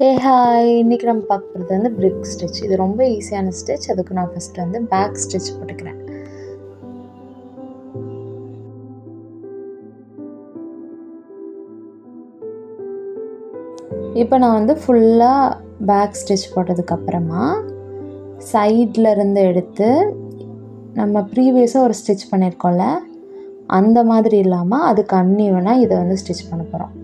Hey hi இன்றைக்கி நம்ம பார்க்க போகிறது வந்து பிரிக் ஸ்டிச் இது ரொம்ப ஈஸியான ஸ்டிச் அதுக்கு நான் ஃபஸ்ட்டு வந்து பேக் ஸ்டிச் போட்டுக்கிறேன். இப்போ நான் வந்து ஃபுல்லாக பேக் ஸ்டிச் போட்டதுக்கப்புறமா சைடில் இருந்து எடுத்து நம்ம ப்ரீவியஸாக ஒரு ஸ்டிச் பண்ணியிருக்கோம்ல அந்த மாதிரி இல்லாமல் அதுக்கு அன்னிவனாக இதை வந்து ஸ்டிச் பண்ண போகிறோம்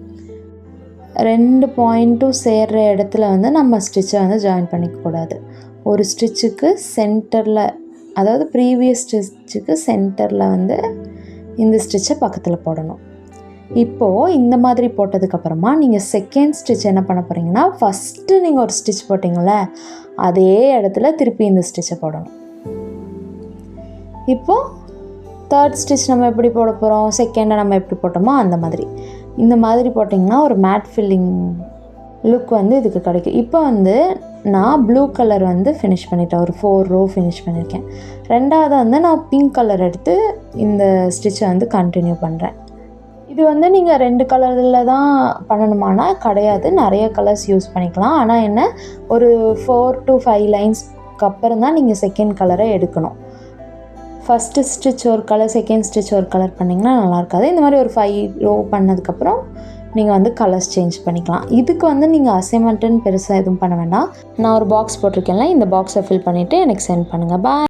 ரெண்டு பாயிண்ட்டும் சேர்கிற இடத்துல வந்து நம்ம ஸ்டிச்சை வந்து ஜாயின் பண்ணிக்கக்கூடாது. ஒரு ஸ்டிச்சுக்கு சென்டரில் அதாவது ப்ரீவியஸ் ஸ்டிச்சுக்கு சென்டரில் வந்து இந்த ஸ்டிச்சை பக்கத்தில் போடணும். இப்போது இந்த மாதிரி போட்டதுக்கப்புறமா நீங்கள் செகண்ட் ஸ்டிச் என்ன பண்ண போகிறீங்கன்னா ஃபஸ்ட்டு நீங்கள் ஒரு ஸ்டிச் போட்டிங்கள அதே இடத்துல திருப்பி இந்த ஸ்டிச்சை போடணும். இப்போது தேர்ட் ஸ்டிச் நம்ம எப்படி போட போகிறோம் செகண்டை நம்ம எப்படி போட்டோமோ அந்த மாதிரி. இந்த மாதிரி போட்டிங்கன்னா ஒரு மேட் ஃபில்லிங் லுக் வந்து இதுக்கு கிடைக்கும். இப்போ வந்து நான் ப்ளூ கலர் வந்து ஃபினிஷ் பண்ணிட்டேன். ஒரு ஃபோர் ரோ ஃபினிஷ் பண்ணியிருக்கேன். ரெண்டாவது வந்து நான் பிங்க் கலர் எடுத்து இந்த ஸ்டிச்சை வந்து கண்டினியூ பண்ணுறேன் இது வந்து நீங்கள் ரெண்டு கலரில் தான் பண்ணணுமானா கிடையாது. நிறைய கலர்ஸ் யூஸ் பண்ணிக்கலாம். ஆனால் என்ன? ஒரு ஃபோர் டு ஃபைவ் லைன்ஸ்க்கு அப்புறம் தான் நீங்கள் செகண்ட் கலரை எடுக்கணும். ஃபஸ்ட்டு ஸ்டிச் ஒரு கலர் செகண்ட் ஸ்டிச் ஒரு கலர் பண்ணிங்கன்னா நல்லா இருக்காது இந்த மாதிரி ஒரு ஃபைவ் ரோ பண்ணதுக்கப்புறம் நீங்கள் வந்து கலர்ஸ் சேஞ்ச் பண்ணிக்கலாம். இதுக்கு வந்து நீங்கள் அசைன்மெண்ட்டுன்னு பெருசாக எதுவும் பண்ண வேண்டாம். நான் ஒரு பாக்ஸ் போட்டிருக்கேன்ல இந்த பாக்ஸை ஃபில் பண்ணிவிட்டு எனக்கு சென்ட் பண்ணுங்கள் பாய்